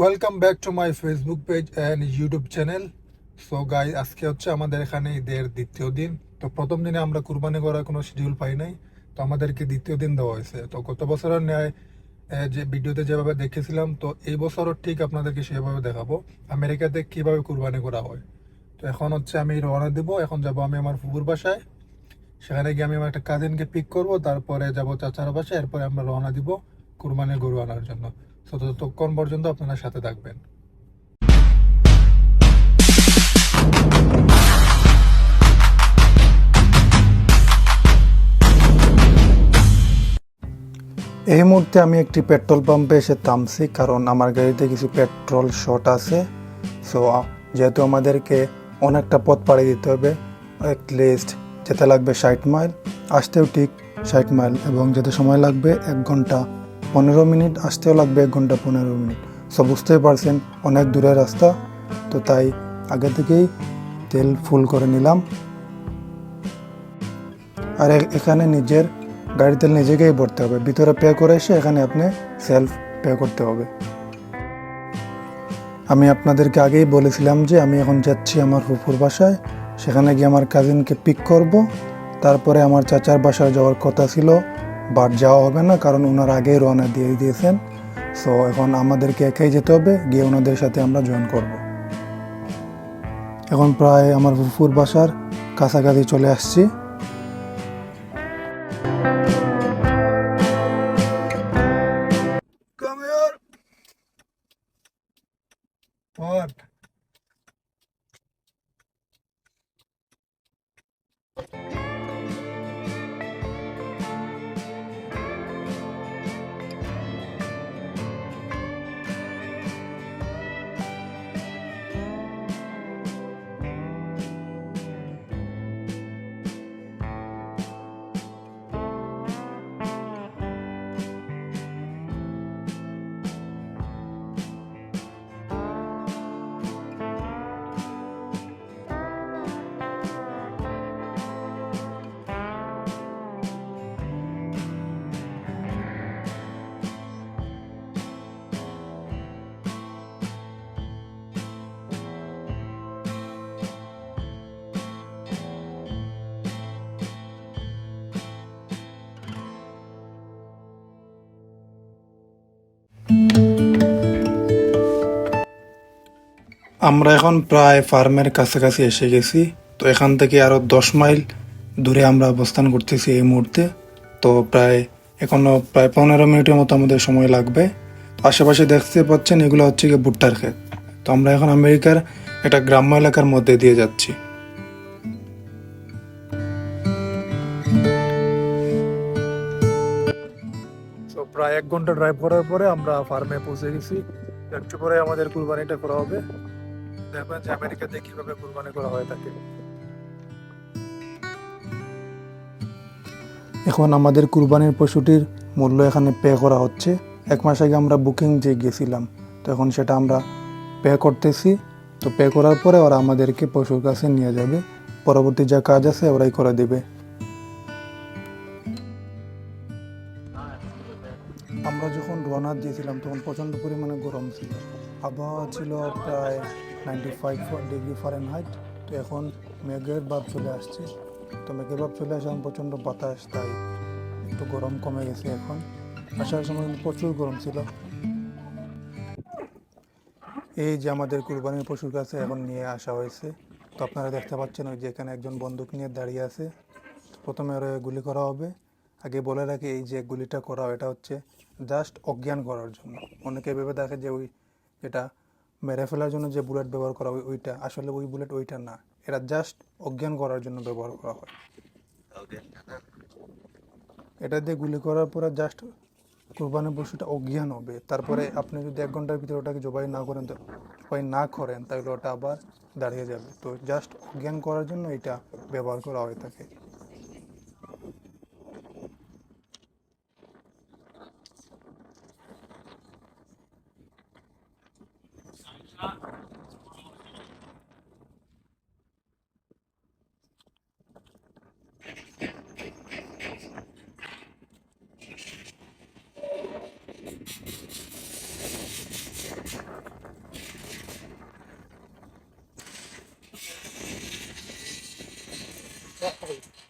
Welcome back to my Facebook page and YouTube channel so guy আজকে হচ্ছে আমাদের এখানে ঈদের দ্বিতীয় দিন। তো প্রথম দিনে আমরা কুরবানি করার কোনো শিডিউল পাই নাই। তো আমাদেরকে দ্বিতীয় দিন দেওয়া হয়েছে। তো গত বছরের ন্যায় যে ভিডিওতে যেভাবে দেখেছিলাম, তো এই বছরও ঠিক আপনাদেরকে সেভাবে দেখাবো। আমেরিকাতে কীভাবে কুরবানি করা হয়। তো এখন হচ্ছে আমি রওনা দিব। এখন যাব আমি আমার ফুপুর বাসায়। সেখানে গিয়ে আমি আমার একটা কাজিনকে পিক করব। তারপরে যাব চাচার বাসায়। এরপরে আমরা রওনা দিব কুরবানির গরু আনার জন্য। তো ততক্ষণ পর্যন্ত আপনারা সাথে থাকবেন। এই মুহূর্তে আমি একটি পেট্রোল পাম্পে এসে থামছি, কারণ আমার গাড়িতে কিছু পেট্রোল শর্ট আছে। সো যেহেতু আমাদেরকে অনেকটা পথ পাড়ি দিতে হবে লিস্ট যেতে লাগবে ষাট মাইল, আসতেও ঠিক ষাট মাইল, এবং যেতে সময় লাগবে এক ঘণ্টা পনেরো মিনিট আসতেও লাগবে, এক ঘণ্টা পনেরো মিনিট। সো বুঝতেই পারছেন, অনেক দূরের রাস্তা। তো তাই আগে থেকেই তেল ফুল করে নিলাম। আর এখানে নিজের গাড়ি তেল নিজেকেই ভরতে হবে। ভিতরে পে করে এসে এখানে আপনি সেলফ পে করতে হবে। আমি আপনাদেরকে আগেই বলেছিলাম যে আমি এখন যাচ্ছি আমার ফুফুর বাসায়। সেখানে গিয়ে আমার কাজিনকে পিক করব। তারপরে আমার চাচার বাসায় যাওয়ার কথা ছিল। বাট যাওয়া হবে না, কারণ ওনার আগেই রওনা দিয়ে দিয়েছেন সো এখন আমাদেরকে একাই যেতে হবে, গিয়ে ওনাদের সাথে আমরা জয়েন করব এখন প্রায় আমার ফুফুর বাসার কাছাকাছি চলে আসছি. What? আমরা এখন প্রায় ফার্মের কাছাকাছি এসে গেছি। তো এখান থেকে আরও দশ মাইল দূরে আমরা অবস্থান করতেছি এই মুহূর্তে। তো প্রায় এখনও প্রায় পনেরো মিনিটের মতো আমাদের সময় লাগবে। আশেপাশে দেখতে পাচ্ছেন এগুলো হচ্ছে গিয়ে ভুট্টার ক্ষেত। তো আমরা এখন আমেরিকার একটা গ্রাম্য এলাকার মধ্যে দিয়ে যাচ্ছি। প্রায় এক ঘণ্টা ড্রাইভ করার পরে আমরা ফার্মে পৌঁছে গেছি। একটু পরে আমাদের কুরবানিটা করা হবে। যে আমেরিকাতে কীভাবে কুরবানি করা হয়ে থাকে। এখন আমাদের কুরবানির পশুটির মূল্য এখানে পে করা হচ্ছে। এক মাস আগে আমরা বুকিং যে গেছিলাম, তো এখন সেটা আমরা পে করতেছি। তো পে করার পরে ওরা আমাদেরকে পশুর কাছে নিয়ে যাবে। পরবর্তী যা কাজ আছে ওরাই করে দেবে। দিয়েছিলাম, তখন প্রচণ্ড পরিমাণে গরম ছিল। আবহাওয়া ছিল প্রায় ninety five degree Fahrenheit তো এখন মেঘের ভাব চলে আসছে। তো মেঘের ভাব চলে আসে প্রচণ্ড বাতাস, তাই একটু গরম কমে গেছে এখন। আসার সময় প্রচুর গরম ছিল। এই যে আমাদের কুরবানির পশুর কাছে এখন নিয়ে আসা হয়েছে। তো আপনারা দেখতে পাচ্ছেন ওই যে এখানে একজন বন্দুক নিয়ে দাঁড়িয়ে আছে। প্রথমে ওরা গুলি করা হবে। আগে বলে রাখি এই যে গুলিটা করা এটা হচ্ছে জাস্ট অজ্ঞান করার জন্য। অনেকে ভেবে দেখে যে ওই যেটা মেরে ফেলার জন্য যে বুলেট ব্যবহার করা হয় ওইটা। আসলে ওই বুলেট ওইটা না। এটা জাস্ট অজ্ঞান করার জন্য ব্যবহার করা হয়। এটা দিয়ে গুলি করার পরে জাস্ট কোরবানি পশুটা অজ্ঞান হবে। তারপরে আপনি যদি এক ঘণ্টার ভিতরে ওটাকে জবাই না করেন তো জবাই না করেন তাহলে ওটা আবার দাঁড়িয়ে যাবে। তো জাস্ট অজ্ঞান করার জন্য এটা ব্যবহার করা হয়ে থাকে が、Yeah,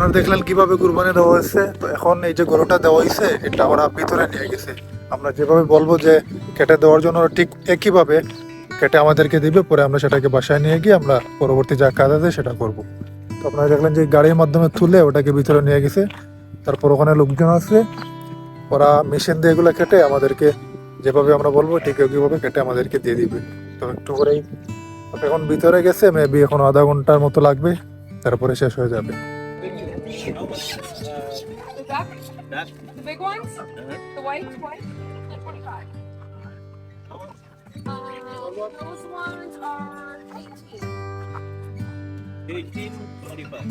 আপনারা দেখলেন কীভাবে কুরবানি দেওয়া হয়েছে। তো এখন এই যে গরুটা দেওয়া হয়েছে, এটা ওরা ভিতরে নিয়ে গেছে। আমরা যেভাবে বলব যে কেটে দেওয়ার জন্য ঠিক একইভাবে কেটে আমাদেরকে দিবে, পরে আমরা সেটাকে বাসায় নিয়ে গিয়ে আমরা পরবর্তী যা কাজ আছে সেটা করব। তো আপনারা দেখলেন যে গাড়ির মাধ্যমে তুলে ওটাকে ভিতরে নিয়ে গেছে। তারপর ওখানে লোকজন আছে। ওরা মেশিন দিয়ে এগুলো কেটে আমাদেরকে যেভাবে আমরা বলব ঠিক একইভাবে কেটে আমাদেরকে দিয়ে দিবে। তো একটু করেই এখন ভিতরে গেছে মেবি এখন আধা ঘণ্টার মতো লাগবে, তারপরে শেষ হয়ে যাবে। The duck? The big ones? The white ones? They're 25. Um, those ones are 18. 18, 25.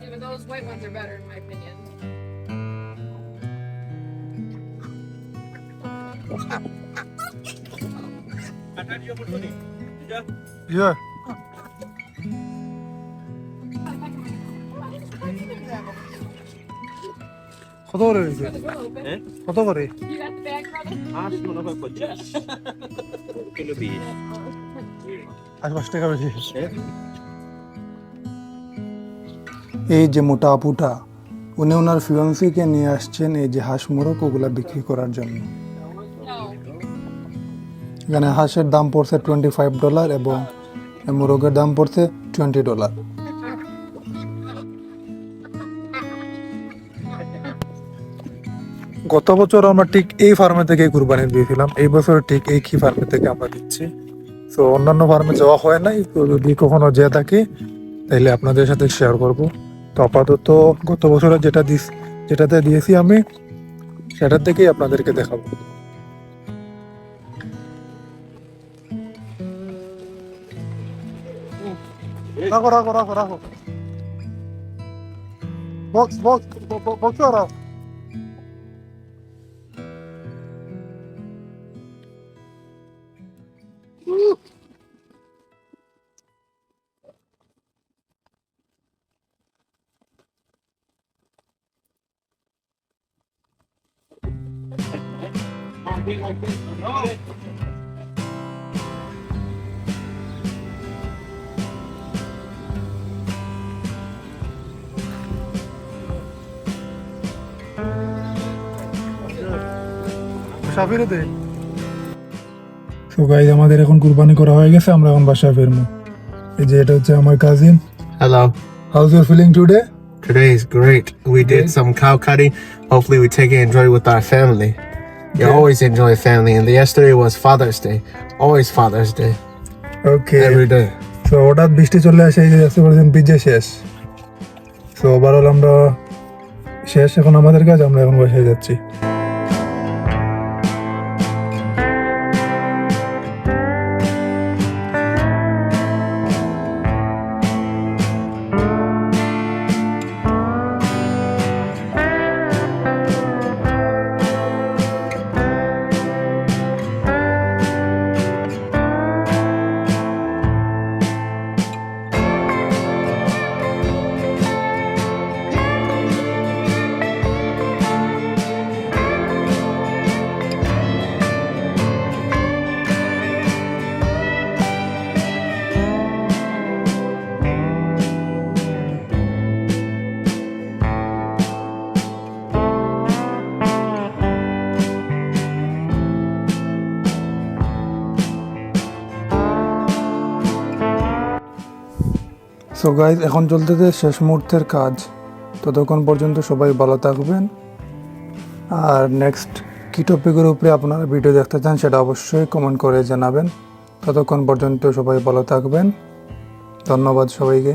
Yeah, but those white ones are better in my opinion. Anak dia betul ni. Ya. Yeah. কত করে হয়েছে? কত করে. আজ পাঁচ টাকা বেশি? এই যে মোটা আপুটা উনি ওনার ফিয়ন্সিকে নিয়ে আসছেন এই যে হাঁস মোরগ ওগুলা বিক্রি করার জন্য এখানে হাঁসের দাম পড়ছে টোয়েন্টি ফাইভ ডলার এবং মোরগের দাম পড়ছে টোয়েন্টি ডলার গত বছর আমরা ঠিক এই ফার্মে থেকে কুরবানি দিয়েছিলাম এই বছর ঠিক এই কি ফার্মে থেকে আমরা দিচ্ছি। তো অন্যান্য ফার্মে যাওয়া হয় নাই তো যদি কখনো যেয়ে থাকি তাহলে আপনাদের সাথে শেয়ার করব। তো আপাতত গত বছরে যেটা দিস, যেটাতে দিয়েছি আমি, সেটার থেকেই আপনাদেরকে দেখাবো। রাখো রাখো রাখো রাখো। বক্স বক্স বক্স রাখো। সাফিরে দে তো গাইজ আমাদের এখন কুরবানি করা হয়ে গেছে আমরা এখন বাসায় ফিরবো এই যে এটা হচ্ছে আমার cousin Hello. How's your feeling today Today is great. We did some cow cutting. Hopefully, we take it and enjoy it with our family. You always enjoy family. And yesterday was Father's Day. Always Father's Day. Okay Every day. তো হঠাৎ বৃষ্টি চলে আসে এই যে দেখতে পাচ্ছেন PJ শেষ সো ওভারঅল আমরা শেষ এখন আমাদের কাজ আমরা এখন বসে যাচ্ছি সো গাইজ এখন চলতেছে শেষ মুহূর্তের কাজ, ততক্ষণ পর্যন্ত সবাই ভালো থাকবেন। আর নেক্সট কী টপিকের উপরে আপনারা ভিডিও দেখতে চান, সেটা অবশ্যই কমেন্ট করে জানাবেন। ততক্ষণ পর্যন্ত সবাই ভালো থাকবেন। ধন্যবাদ সবাইকে।